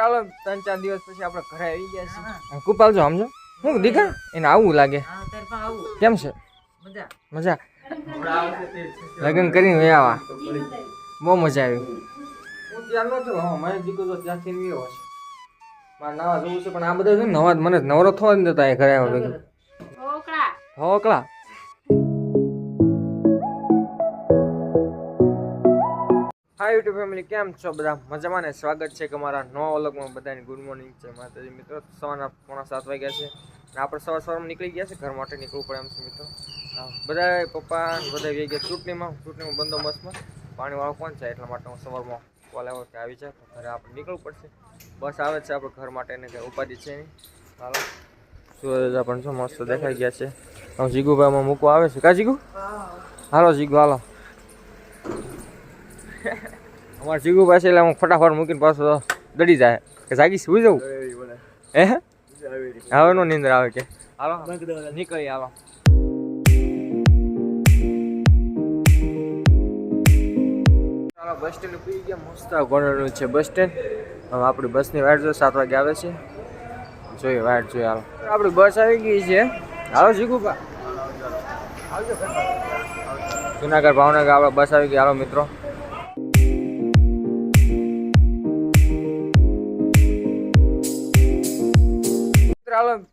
ચાલો ત્રણ ચાર દિવસ પછી આપણે ઘરે આવી ગયા છે કુપાલ જો સમજો? હું દીકરા? એને આવું લાગે. કેમ છે? મજા. મજા? લગ્ન કરીને વયાવા બહુ મજા આવી. હું ત્યાર નતો હા મને જીકો ત્યાંથી વ્યો છે મારે નવા જવું છે પણ આ બધા છે ને નવા મને નવરો થવા જ નતા ઘરે આવ્યો ભેગું હોકળા? હાય યુટ્યુબ ફેમિલી કેમ છો બધા? મજામાં ને? સ્વાગત છે કે અમારા નવા અલગમાં બધાની. ગુડ મોર્નિંગ છે માતાજી મિત્રો. સવારના પોણા સાત વાગ્યા છે અને આપણે સવાર સવારમાં નીકળી ગયા છે ઘર માટે નીકળવું પડે એમ છે મિત્રો. બધા પપ્પા બધા વહી ગયા ચૂંટણીમાં. ચૂંટણીમાં બંદોબસ્તમાં. પાણીવાળો કોણ છે? એટલા માટે હું સવારમાં કોલ આવ્યો કે આવી જાય ઘરે આપણે નીકળવું પડશે. બસ આવે છે આપણે ઘર માટે એને કંઈ ઉપાધિ છે નહીં. હાલો. સૂરજ પણ છો મસ્ત દેખાઈ ગયા છે. જીગુભાઈમાં મૂકવા આવે છે. કા જીગુ? હાલો જીગુ હાલો. અમારે જીગુ પાસે એટલે હું ફટાફટ મૂકીને પાછો દડી જાય. કે જાગી સુઈ જવું? હે? હવે નો નીંદર આવે કે. હાલો નીકળી આવો બસ સ્ટેન્ડ પી ગયા મસ્ત ગોળનું છે બસ સ્ટેન્ડ. હવે આપણી બસની વાટ જો સાત વાગે આવે છે. જોઈએ વાટ જોઈએ હાલો. આપણી બસ આવી ગઈ છે. હાલો જીગુભા જુનાગઢ ભાવનગર આપણે બસ આવી ગઈ. હાલો મિત્રો.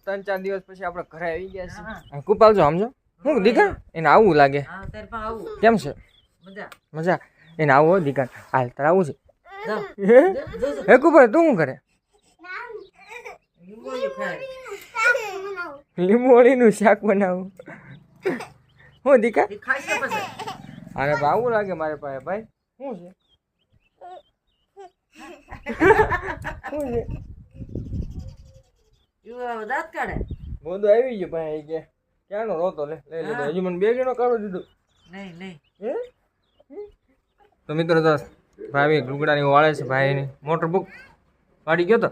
ત્રણ ચાર દિવસ પછી આપણે ઘરે આવી ગયા છે કુપાલ જો. સમજો હું દીકરા? એને આવું લાગે. કેમ છે? મજા. મજા. એને આવું હોય દીકરા. હાલ તારે આવું છે. હે? કુપાલ તું શું કરે? લીંબોળીનું શાક બનાવું. હું દીકરા? અરે આવું લાગે મારે પાસે ભાઈ. શું છે? શું છે? યું દાંત કાઢે. બોંધો આવી ગયો ભાઈ કે ક્યાંનો રોતો લે? લઈ લીધો. હજી મને બે ગણો કાઢો દીધું. નહીં નહીં હે? તો મિત્રો તો ભાઈ લુગડાની વાળે છે ભાઈની. મોટર બુક પાડી ગયો તો?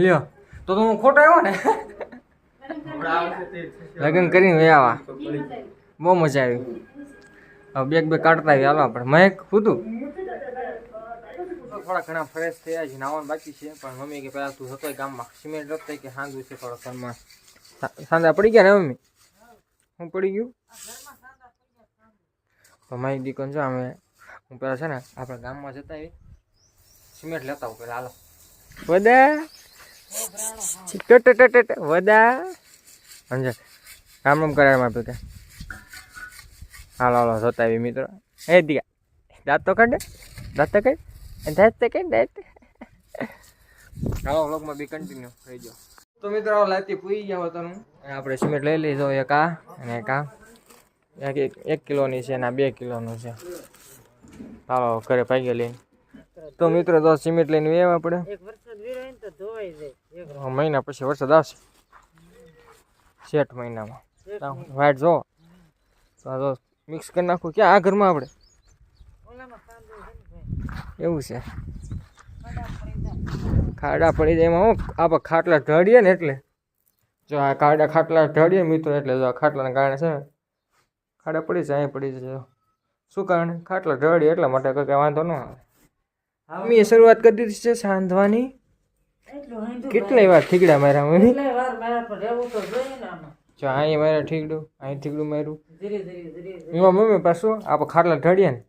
લ્યો. તો તો હું ખોટો આવ્યો ને? લગ્ન કરીને વ્યાવા બહુ મજા આવી. હવે બેગ બે કાઢતા આવી હાલો આપણે. મહેક હતું થોડા ઘણા ફ્રેશ થયા છે, નાવાનું બાકી છે, પણ મમ્મી કે પહેલાં તું હતો ગામમાં સિમેન્ટ રખતા કે હાંગું છે થોડો ઘરમાં. સાંધા પડી ગયા ને મમ્મી? હું પડી ગયું? તો મારી દીકન જો અમે હું પેલા છે ને આપણે ગામમાં જતા આવી સિમેન્ટ લેતા આવું પેલા, હાલો. વદા. વદા. સમજે રામ રામ કરે મારા ભેગા. હાલો હાલો, જતા આવી મિત્રો. હે દીકા દાંત તો કાઢે. દાંત તો કાઢ. દાંત તો કાઢ that. ચાલો વ્લોગમાં બી કન્ટિન્યુ થઈ જાઓ તો મિત્રો લાતી પૂઈ ગયા હોતાનું આપણે સિમેન્ટ લઈ લીધો એક આ અને એક આ. એક એક કિલોની છે અને આ બે કિલોનું છે. ચાલો ઘરે પાઈ લઈને. તો મિત્રો તો સિમેન્ટ લઈને વેવા આપણે. એક વરસાદ વીરો ને તો ધોવાઈ જાય. એક મહિના પછી વરસાદ આવશે. શેઠ મહિનામાં. વાટ જો. તો મિક્સ કરી નાખું. ક્યાં? આ ઘરમાં આપણે ઓલામાં કાંદો છે ને ભાઈ એવું છે. ખાડા પડી જાય એમાં હું આપણે ખાટલા ઢળીએ ને એટલે. જો આ ખાડા ખાટલા ઢળીએ મિત્રો એટલે જો આ ખાટલાના કારણે છે ખાડા પડી જાય અહીં પડી જાય. શું કારણે? ખાટલા ઢળીએ એટલા માટે કંઈ વાંધો ન આવે. મમ્મીએ શરૂઆત કરી દીધી છે સાંધવાની. કેટલાય વાર ઠીકડા માર્યા આમાં. જો અહીં માર્યા ઠીકડું અહીં ઠીકડું માર્યું. એમાં મમ્મી પાછું આપણે ખાટલા ઢળીએ ને.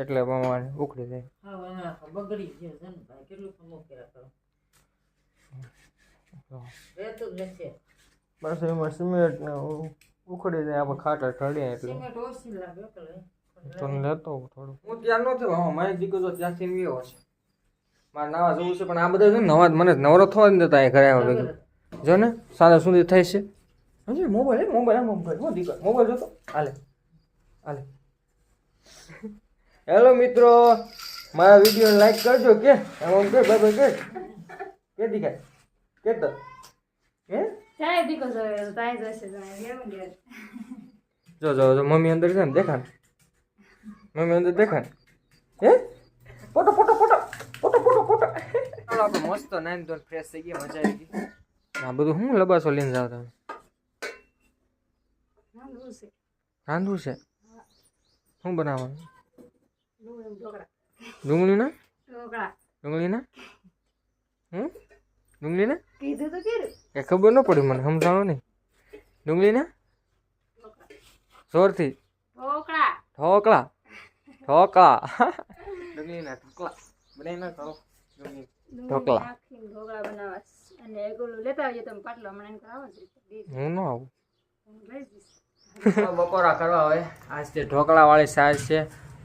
એટલે મમ્માને ઉખડી જાય. હા બગડી ગયો છે ભાઈ. કેટલું કમો કર્યા કરો રહેતું જ નથી બસ એમાં સિમેન્ટ ને ઉખડી જાય આપણે ખાટા ઠળીએ એટલે. સિમેન્ટ ઓછી લાગે તો લેતો થોડું. હું ત્યાં નતો હા મારી દીકરો ત્યાંથી ગયો છે. મારે નાવા જવું છે પણ આ બધા છે ને નવા જ મને નવરો થવા જ નતા ઘરે આવ્યો જો ને સાંજે સુધી થાય છે. હજી મોબાઈલ મોબાઈલ હે મોબાઈલ હું દીકરો મોબાઈલ જોતો. હાલે. હાલે. હેલો મિત્રો મારા વીડિયો લાઈક કરજો કે? એમાં આમ કે બાય બાય કે? કે દીકાય કે તો? હે? જાય દીકો જો તાય જશે જાય જો જો જો મમ્મી અંદર છે ને દેખાણ મમ્મી અંદર દેખાણ હે? Photo photo photo photo photo photo. ચાલો આપણે મસ્ત નાઈન તો ફ્રેશ થઈ ગયા મજા આવી ગઈ. આ બધું હું લબાસો લઈને જાવ તમે? રાંધવું છે. રાંધવું છે? શું બનાવવાનું? ડુંગળી ઢોકળા ડુંગળી ના ઢોકળા ડુંગળીના હમ ડુંગળીના કીધું તો કર્યું એ ખબર ન પડી મને સમજાણો નહીં ડુંગળીના જોરથી ઢોકળા ઢોકળા ઢોકળા ડુંગળીના ઢોકળા બનાવી ના કરો ઢોકળા. ઢોકળા બનાવવા અને એક લેતા આવજો તમે પાટલો હમણાં એમ કરાવો છો દીધ હું ન આવું બપોરા કરવા હોય આજ તે ઢોકળા વાળી સાઈઝ છે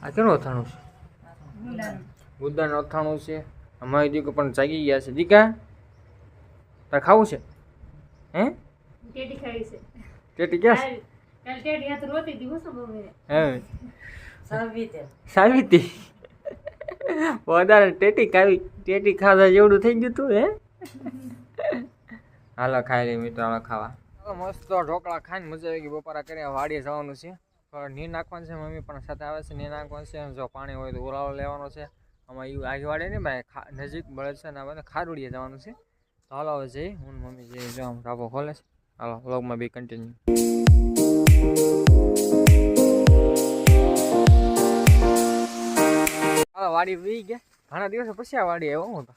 આ કેનું અથાણું છે? ગુંદાનું અથાણું છે. અમારી દીકરો પણ જાગી ગયા છે. દીકા તારે ખાવું છે? હે? ટેટી ખાવી છે. ટેટી ક્યાં કાલ ટેટી હાથ રોતી હતી હું શું હે સાવી સાવિતી વધારે ટેટી ખાવી ટેટી ખાધા જેવડું થઈ ગયું તું હે? હાલો ખાઈ લઈ મિત્રો હાલો ખાવા. મસ્ત ઢોકળા ખાઈને મજા આવી ગઈ. બપોરા કરીને વાડીએ જવાનું છે. નીર નાખવાનું છે, મમ્મી પણ સાથે આવે છે, નીર નાખવાનું છે જો પાણી હોય તો ઉલાળો લેવાનો છે. આમાં એવું આગે નહીં ભાઈ નજીક બળદ છે ને આપણે ખારુડીએ જવાનું છે. તો હાલો હવે જઈ, હું મમ્મી જઈ, જો આમ ઢાબો ખોલે છે. હાલો, વ્લોગમાં બી કન્ટિન્યુ હાલો, વાડી વી ગયા. ઘણા દિવસો પછી આ વાડી આવ્યો હું તો.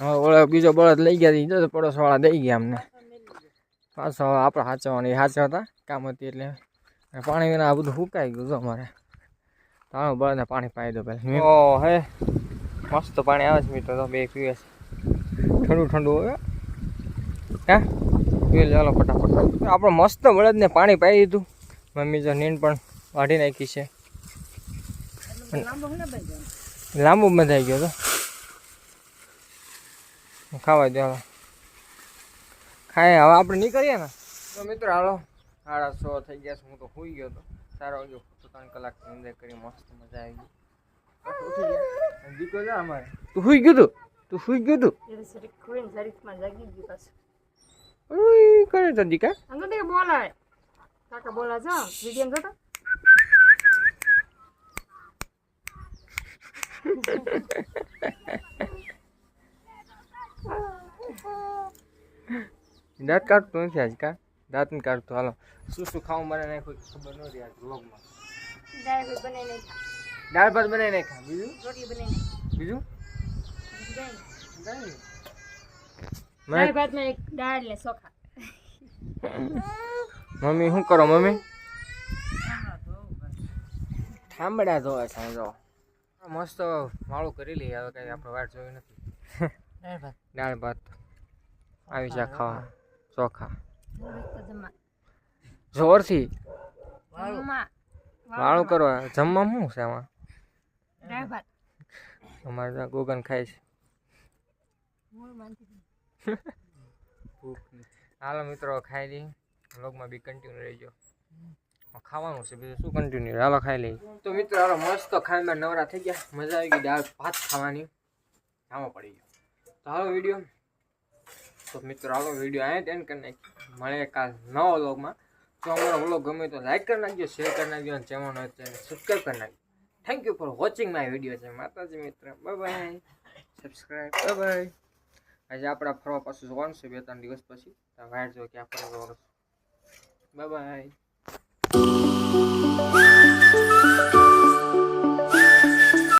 હવે ઓળે બીજો બળદ લઈ ગયા હતી જો પડોશવાળા દઈ ગયા અમને. પાછો આપણે સાચવવાની સાચવતા કામ હતી એટલે. પાણી વિના આ બધું સુકાઈ ગયું જો અમારે. તાણું હાલો બળદને પાણી પાઈ દો પહેલાં ઓ હે. મસ્ત પાણી આવે છે મિત્રો તો બે પીવે છે. ઠંડુ ઠંડુ હોય હા. પી ચાલો ફટાફટ. આપણે મસ્ત બળદને પાણી પાઈ દીધું. મમ્મી જો નીંદ પણ વાઢી નાખી છે. લાંબો બંધાઈ ગયો તો. ખાવા દો હવે ખાય હવે આપણે નીકળીએ ને. તો મિત્રો હાલો. સાડા છ થઈ ગયા છે. હું તો સુઈ ગયો તો. ચાર વાગે તો ત્રણ કલાક નિંદર કરી મસ્ત મજા આવી ગઈ. ઉઠી ગયા. અને દીકો જા અમારે. તું સુઈ ગયું તું? તું સુઈ ગયું તું? સરી જાગી ગયું પાછું. કરે તો દીકા? અંગો તે બોલાવે કાકા બોલા છો વીડિયો જોતો? દાંત કાઢતો નથી આજ કા? દાંત કાઢતો હાલો. શું શું ખાવું મને નહીં કોઈ ખબર નથી આ વ્લોગમાં દાળ ભાત બનાવી નાખી બીજું? રોટલી બનાવી બીજું? દાળ ભાતમાં એક દાળ ને ચોખા. મમ્મી શું કરો મમ્મી? થાંભડા ધોવે છે જો. મસ્ત માળું કરી લઈએ હવે કઈ આપણે વાટ જોઈ નથી. દાળ ભાત. આવી જા ખાવા. ચોખા. જોરથી? વાળું. કરવા. જમવા શું છે આમાં? અમારે ત્યાં ગોગન ખાય છે. હાલો મિત્રો ખાઈ લઈ વ્લોગમાં બી કન્ટિન્યુ રહેજો. ખાવાનું છે બીજું શું કન્ટિન્યુ હાલો ખાઈ લઈ તો મિત્રો હાલો મસ્ત ખાઈને નવરા થઈ ગયા. મજા આવી ગઈ દાળ ભાત ખાવાની. આમાં પડી ગયો. તો હાલો વીડિયો તો મિત્રો હાલો વીડિયો અહીંયા એન્ડ કરી નાખી મળે કાલ નવો વ્લોગમાં. જો અમારો વ્લોગ ગમે તો લાઈક કરી નાખજો શેર કરી નાખજો અને ચેનલ સબસ્ક્રાઈબ કરી નાખજો. Thank you for watching my video છે, માતાજી મિત્ર. બાય સબસ્ક્રાઈબ બાય આજે આપણા ફરવા પાછું જવાનું છે, બે ત્રણ દિવસ પછી. વાઇટ જો ક્યાં ફરવા બાય બાય